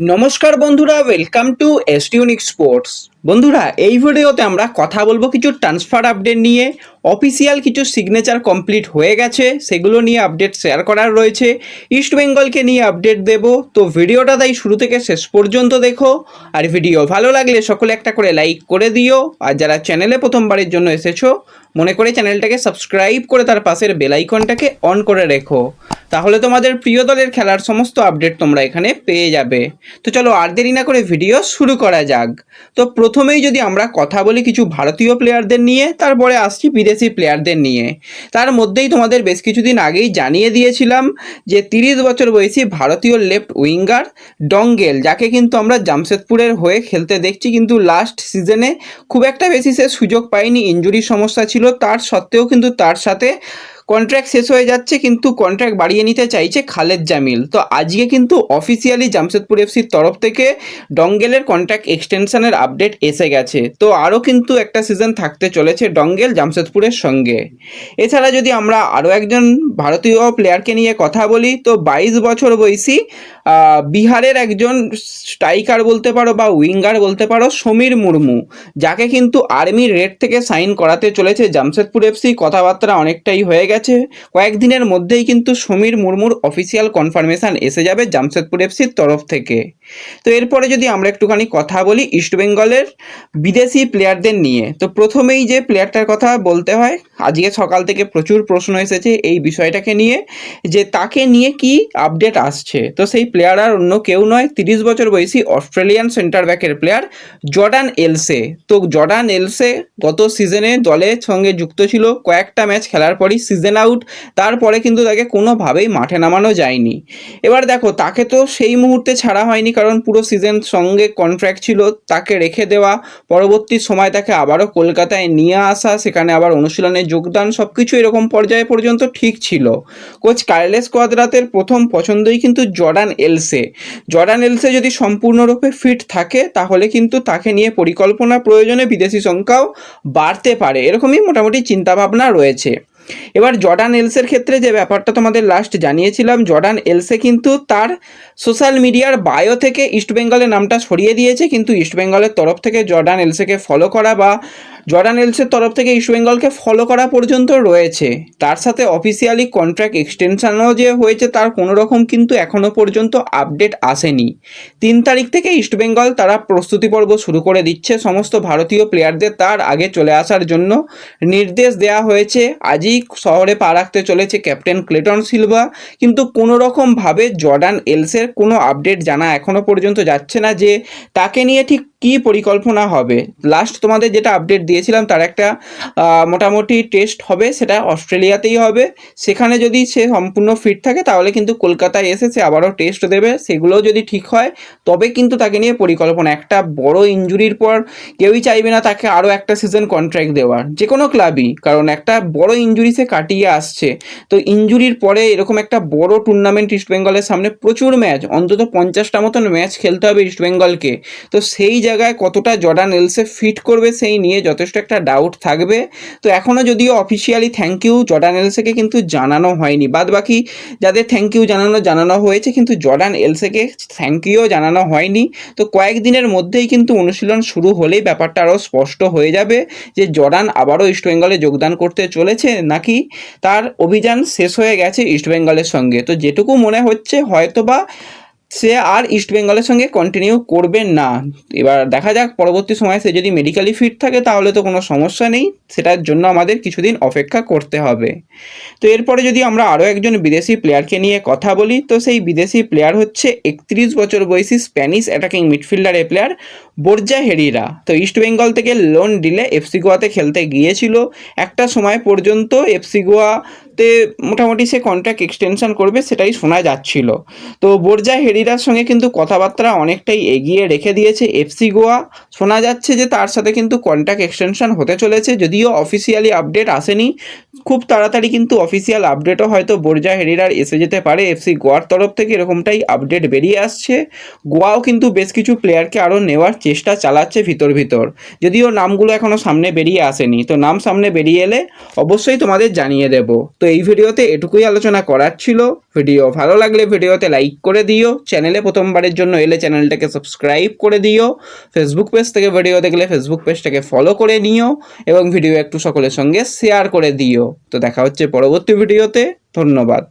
নমস্কার বন্ধুরা welcome to এস এসটিউনিক স্পোর্টস বন্ধুরা, এই ভিডিওতে আমরা কথা বলব কিছু ট্রান্সফার আপডেট নিয়ে। অফিসিয়াল কিছু সিগনেচার কমপ্লিট হয়ে গেছে, সেগুলো নিয়ে আপডেট শেয়ার করার রয়েছে। ইস্ট বেঙ্গলকে নিয়ে আপডেট দেব। তো ভিডিওটা তাই শুরু থেকে শেষ পর্যন্ত দেখো। আর ভিডিও ভালো লাগলে সকলে একটা করে লাইক করে দিও। আর যারা চ্যানেলে প্রথমবারের জন্য এসেছ, মনে করে চ্যানেলটাকে সাবস্ক্রাইব করে তার পাশের বেল আইকনটাকে অন করে রেখো। তাহলে তোমাদের প্রিয় দলের খেলার সমস্ত আপডেট তোমরা এখানে পেয়ে যাবে। তো চলো আর দেরি না করে ভিডিও শুরু করা যাক। তো প্রথমেই যদি আমরা কথা বলি কিছু ভারতীয় প্লেয়ারদের নিয়ে, তারপরে আসছি বিদেশি প্লেয়ারদের নিয়ে। তার মধ্যেই তোমাদের বেশ কিছুদিন আগেই জানিয়ে দিয়েছিলাম যে তিরিশ বছর বয়সী ভারতীয় লেফট উইঙ্গার ডঙ্গেল, যাকে কিন্তু আমরা জামশেদপুরের হয়ে খেলতে দেখছি, কিন্তু লাস্ট সিজনে খুব একটা বেশি সে সুযোগ পায়নি ইঞ্জুরির সমস্যা ছিল। তার সত্ত্বেও কিন্তু তার সাথে কন্ট্রাক্ট শেষ হয়ে যাচ্ছে, কিন্তু কন্ট্রাক্ট বাড়িয়ে নিতে চাইছে খালেদ জামিল। তো আজকে কিন্তু অফিসিয়ালি জামশেদপুর এফসির তরফ থেকে ডঙ্গেলের কন্ট্রাক্ট এক্সটেনশনের আপডেট এসে গেছে। তো আরও কিন্তু একটা সিজন থাকতে চলেছে ডঙ্গেল জামশেদপুরের সঙ্গে। এছাড়া যদি আমরা আরও একজন ভারতীয় প্লেয়ারকে নিয়ে কথা বলি, তো বাইশ বছর বয়সী বিহারের একজন স্ট্রাইকার বলতে পারো বা উইঙ্গার বলতে পারো সমীর মুর্মু, যাকে কিন্তু আর্মি রেড থেকে সাইন করাতে চলেছে জামশেদপুর এফসি। কথাবার্তা অনেকটাই হয়ে গেছে। কয়েকদিনের মধ্যেই কিন্তু সমীর মুর্মুর অফিসিয়াল কনফার্মেশন এসে যাবে জামশেদপুর এফসির তরফ থেকে। তো এরপরে যদি আমরা একটুখানি কথা বলি ইস্টবেঙ্গলের বিদেশি প্লেয়ারদের নিয়ে, তো প্রথমেই যে প্লেয়ারটার কথা বলতে হয়, আজকে সকাল থেকে প্রচুর প্রশ্ন এসেছে এই বিষয়টাকে নিয়ে, যে তাকে নিয়ে কি আপডেট আসছে। তো সেই প্লেয়ার আর অন্য কেউ নয়, তিরিশ বছর বয়সী অস্ট্রেলিয়ান সেন্টার ব্যাকের প্লেয়ার জর্ডান এলসে তো জর্ডান এলসে গত সিজনে দলের সঙ্গে যুক্ত ছিল, কয়েকটা ম্যাচ খেলার পরই সিজন আউট তারপরে কিন্তু তাকে কোনোভাবেই মাঠে নামানো যায়নি। এবার দেখো, তাকে তো সেই মুহূর্তে ছাড়া হয়নি, কারণ পুরো সিজন সঙ্গে কন্ট্রাক্ট ছিল, তাকে রেখে দেওয়া, পরবর্তী সময় তাকে আবারও কলকাতায় নিয়ে আসা, সেখানে আবার অনুশীলনে যোগদান সব কিছু এরকম পর্যায়ে পর্যন্ত ঠিক ছিল। কোচ কার্লেস কোয়াদ্রাতের প্রথম পছন্দই কিন্তু জর্ডান এলসে। জর্ডান এলসে যদি সম্পূর্ণরূপে ফিট থাকে, তাহলে কিন্তু তাকে নিয়ে পরিকল্পনা প্রয়োজনে বিদেশি সংখ্যাও বাড়তে পারে। এরকমই মোটামুটি চিন্তাভাবনা রয়েছে। এবার জর্ডান এলসের ক্ষেত্রে যে ব্যাপারটা তোমাদের লাস্ট জানিয়েছিলাম, জর্ডান এলসে কিন্তু তার সোশ্যাল মিডিয়ার বায়ো থেকে ইস্টবেঙ্গলের নামটা সরিয়ে দিয়েছে। কিন্তু ইস্টবেঙ্গলের তরফ থেকে জর্ডান এলসেকে ফলো করা বা জর্ডান এলসের তরফ থেকে ইস্টবেঙ্গলকে ফলো করা পর্যন্ত রয়েছে। তার সাথে অফিসিয়ালি কন্ট্রাক্ট এক্সটেনশনও যে হয়েছে তার কোনো রকম কিন্তু এখনও পর্যন্ত আপডেট আসেনি। তিন তারিখ থেকে ইস্টবেঙ্গল তারা প্রস্তুতি পর্ব শুরু করে দিচ্ছে। সমস্ত ভারতীয় প্লেয়ারদের তার আগে চলে আসার জন্য নির্দেশ দেওয়া হয়েছে। আজই শহরে পা রাখতে চলেছে ক্যাপ্টেন ক্লেটন সিলভা। কিন্তু কোনো রকমভাবে জর্ডান এলসের কোনো আপডেট জানা এখনও পর্যন্ত যাচ্ছে না যে তাকে নিয়ে ঠিক কী পরিকল্পনা হবে? লাস্ট তোমাদের যেটা আপডেট দিয়েছিলাম, তার একটা মোটামুটি টেস্ট হবে, সেটা অস্ট্রেলিয়াতেই হবে। সেখানে যদি সে সম্পূর্ণ ফিট থাকে, তাহলে কিন্তু কলকাতায় এসে সে আবারও টেস্ট দেবে। সেগুলো যদি ঠিক হয়, তবে কিন্তু তাকে নিয়ে পরিকল্পনা। একটা বড় ইঞ্জুরির পর কেউই চাইবে না তাকে আরও একটা সিজন কন্ট্রাক্ট দেওয়ার। যে কোনো ক্লাবই কারণ একটা বড় ইঞ্জুরি সে কাটিয়ে আসছে। তো ইঞ্জুরির পরে এরকম একটা বড় টুর্নামেন্ট ইস্টবেঙ্গলের সামনে প্রচুর ম্যাচ অন্তত পঞ্চাশটা মতন ম্যাচ খেলতে হবে ইস্টবেঙ্গলকে তো সেই জায়গায় কতটা জর্ডান এলসে ফিট করবে সেই নিয়ে যথেষ্ট একটা ডাউট থাকবে। তো এখনও যদিও অফিসিয়ালি থ্যাংক ইউ জর্ডান এলসেকে কিন্তু জানানো হয়নি। বাদ বাকি যাদের থ্যাংক ইউ জানানো জানানো হয়েছে কিন্তু জর্ডান এলসেকে থ্যাংক ইউ জানানো হয়নি। তো কয়েকদিনের মধ্যেই কিন্তু অনুশীলন শুরু হলেই ব্যাপারটা আরও স্পষ্ট হয়ে যাবে যে জর্ডান আবারও ইস্টবেঙ্গলে যোগদান করতে চলেছে নাকি তার অভিযান শেষ হয়ে গেছে ইস্টবেঙ্গলের সঙ্গে। তো যেটুকু মনে হচ্ছে হয়তোবা সে আর ইস্টবেঙ্গলের সঙ্গে কন্টিনিউ করবে না। এবার দেখা যাক, পরবর্তী সময়ে সে যদি মেডিকেলি ফিট থাকে, তাহলে তো কোনো সমস্যা নেই। সেটার জন্য আমাদের কিছুদিন অপেক্ষা করতে হবে। তো এরপরে যদি আমরা আরও একজন বিদেশি প্লেয়ারকে নিয়ে কথা বলি, তো সেই বিদেশি প্লেয়ার হচ্ছে একত্রিশ বছর বয়সী স্প্যানিশ অ্যাটাকিং মিডফিল্ডারের প্লেয়ার বর্জা হেরিরা তো ইস্টবেঙ্গল থেকে লোন ডিলে এফসি গোয়াতে খেলতে গিয়েছিল। একটা সময় পর্যন্ত এফসি গোয়াতে মোটামুটি সে কন্ট্রাক্ট এক্সটেনশন করবে, সেটাই শোনা যাচ্ছিল। তো বর্জা হেরিরার সঙ্গে কিন্তু কথাবার্তা অনেকটাই এগিয়ে রেখে দিয়েছে এফসি গোয়া। শোনা যাচ্ছে যে তার সাথে কিন্তু কন্ট্রাক্ট এক্সটেনশন হতে চলেছে, যদিও অফিসিয়ালি আপডেট আসেনি। খুব তাড়াতাড়ি কিন্তু অফিসিয়াল আপডেটও হয়তো বর্জা হেরিরার এসে যেতে পারে। এফসি গোয়ার তরফ থেকে এরকমটাই আপডেট বেরিয়ে আসছে। গোয়াও কিন্তু বেশ কিছু প্লেয়ারকে আরও নেওয়ার চেষ্টা চালাচ্ছে ভিতর ভিতর। যদিও নামগুলো এখনও সামনে বেরিয়ে আসেনি। তো নাম সামনে বেরিয়ে এলে অবশ্যই তোমাদের জানিয়ে দেব। তো এই ভিডিওতে এটুকুই আলোচনা করার ছিল। ভিডিও ভালো লাগলে ভিডিওতে লাইক করে দিও। চ্যানেলে প্রথমবারের জন্য এলে চ্যানেলটাকে সাবস্ক্রাইব করে দিও। ফেসবুক পেজ থেকে ভিডিও দেখলে ফেসবুক পেজটাকে ফলো করে নিও এবং ভিডিও একটু সকলের সঙ্গে শেয়ার করে দিও। তো দেখা হচ্ছে পরবর্তী ভিডিওতে। ধন্যবাদ।